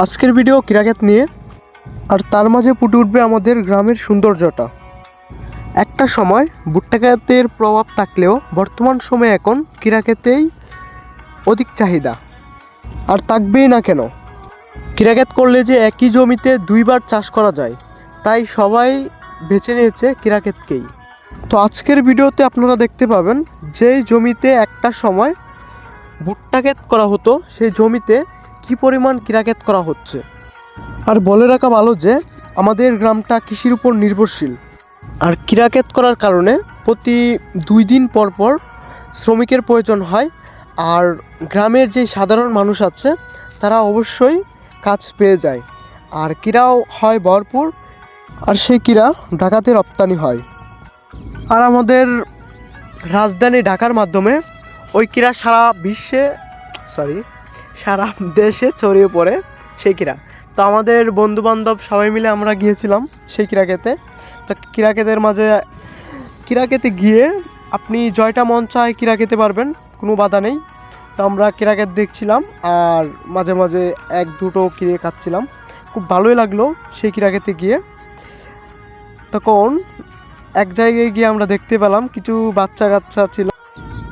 আজকের video cricket নিয়ে, আর তার মাঝে ফুটে উঠবে আমাদের গ্রামের সৌন্দর্যটা। একটা সময় ভুট্টা প্রভাব থাকলেও বর্তমান সময়ে এখন ক্রিকেটেই অধিক চাহিদা। আর থাকবেই না কেন? ক্রিকেট করলে যে একই জমিতে দুইবার চাষ করা যায়, তাই সবাই বেছে নিয়েছে ক্রিকেটকেই তো আজকের ভিডিওতে আপনারা দেখতে পাবেন, যেই জমিতে একটা সময় ভুট্টা ক্ষেত করা হতো, সেই জমিতে কি পরিমাণ ক্রিকেট করা হচ্ছে? আর বলে রাখা ভালো যে, আমাদের গ্রামটা কৃষির উপর নির্ভরশীল। আর ক্রিকেট করার কারণে প্রতি দুই দিন পর পর শ্রমিকের প্রয়োজন হয়, আর গ্রামের যে সাধারণ মানুষ আছে, তারা অবশ্যই কাজ পেয়ে যায়। আর ক্রীড়াও হয় ভরপুর, আর সেই ক্রীড়া ঢাকাতে রপ্তানি হয়। আর আমাদের রাজধানী ঢাকার মাধ্যমে ওই ক্রীড়া সারা বিশ্বে সরি সারা দেশে ছড়িয়ে পড়ে ক্রীড়া তো আমাদের বন্ধুবান্ধব সবাই মিলে আমরা গিয়েছিলাম সেই ক্রীড়াকেতে তো ক্রীড়াকেতের মাঝে ক্রীড়াকেতে গিয়ে আপনি জয়টা মন চায় ক্রীড়া খেতে পারবেন, কোনো বাধা নেই। তো আমরা ক্রীড়াকেত দেখছিলাম আর মাঝে মাঝে এক দুটো কিনে খাচ্ছিলাম। খুব ভালোই লাগল সেই ক্রীড়াকেতে গিয়ে। তখন এক জায়গায় গিয়ে আমরা দেখতে পেলাম কিছু বাচ্চা কাচ্চা ছিল।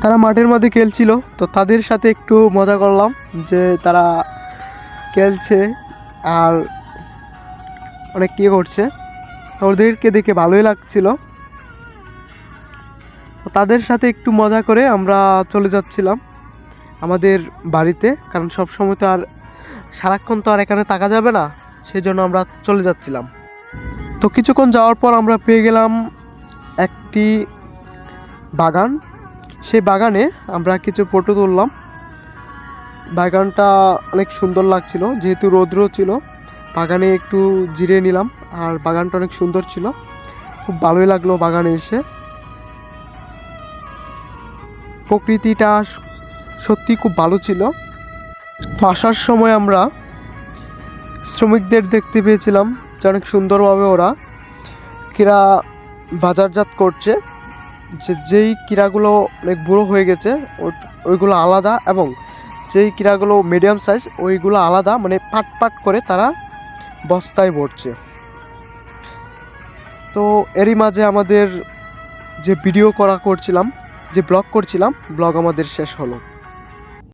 তারা মাঠের মধ্যে খেলছিল, তো তাদের সাথে একটু মজা করলাম যে তারা খেলছে আর অনেক কী করছে। তো ওদেরকে দেখে ভালোই লাগছিল। তাদের সাথে একটু মজা করে আমরা চলে যাচ্ছিলাম আমাদের বাড়িতে, কারণ সব সময় তো আর সারাক্ষণ তো আর এখানে থাকা যাবে না সেই জন্য আমরা চলে যাচ্ছিলাম। তো কিছুক্ষণ যাওয়ার পর আমরা পেয়ে গেলাম একটি বাগান। সেই বাগানে আমরা কিছু ফটো তুললাম। বাগানটা অনেক সুন্দর লাগছিল, যেহেতু রৌদ্র ছিল। বাগানে একটু জিরে নিলাম, আর বাগানটা অনেক সুন্দর ছিল। খুব ভালোই লাগল বাগানে এসে। প্রকৃতিটা সত্যি খুব ভালো ছিল। তো আসার সময় আমরা শ্রমিকদের দেখতে পেয়েছিলাম যে অনেক সুন্দরভাবে ওরা ক্রীড়া বাজারজাত করছে। যে যেই ক্রীড়াগুলো অনেক বুড়ো হয়ে গেছে, ওই- ওইগুলো আলাদা এবং যেই ক্রীড়াগুলো মিডিয়াম সাইজ ওইগুলো আলাদা মানে পাট পাট করে তারা বস্তায় ভরছে। তো এরই মাঝে আমাদের যে ভিডিও করা করছিলাম, যে ব্লগ করছিলাম ব্লগ আমাদের শেষ হলো।